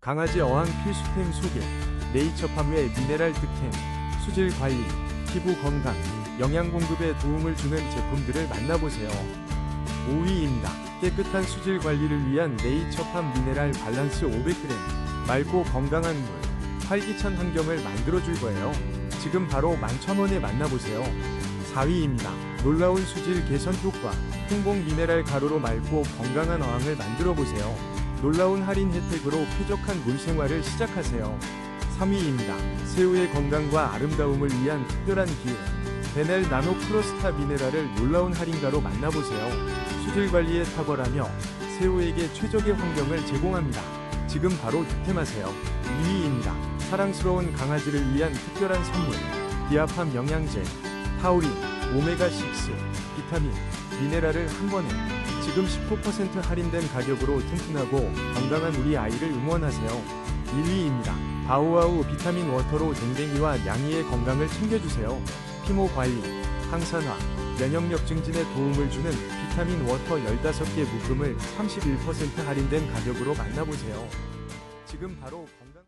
강아지 어항 필수템 소개, 네이처 팜의 미네랄 득템, 수질 관리, 피부 건강, 영양 공급에 도움을 주는 제품들을 만나보세요. 5위입니다. 깨끗한 수질 관리를 위한 네이처 팜 미네랄 밸런스 500g. 맑고 건강한 물, 활기찬 환경을 만들어 줄 거예요. 지금 바로 11,000원에 만나보세요. 4위입니다. 놀라운 수질 개선 효과. 홍봉 미네랄 가루로 맑고 건강한 어항을 만들어 보세요. 놀라운 할인 혜택으로 쾌적한 물 생활을 시작하세요. 3위입니다. 새우의 건강과 아름다움을 위한 특별한 기회. 베넬 나노 프로스타 미네랄을 놀라운 할인가로 만나보세요. 수질 관리에 탁월하며 새우에게 최적의 환경을 제공합니다. 지금 바로 득템하세요. 2위입니다. 사랑스러운 강아지를 위한 특별한 선물. 디아팜 영양제, 타우린, 오메가6, 비타민, 미네랄을 한 번에 지금 19% 할인된 가격으로 튼튼하고 건강한 우리 아이를 응원하세요. 1위입니다. 바우아우 비타민 워터로 댕댕이와 양이의 건강을 챙겨주세요. 피모 관리, 항산화, 면역력 증진에 도움을 주는 비타민 워터 15개 묶음을 31% 할인된 가격으로 만나보세요. 지금 바로 건강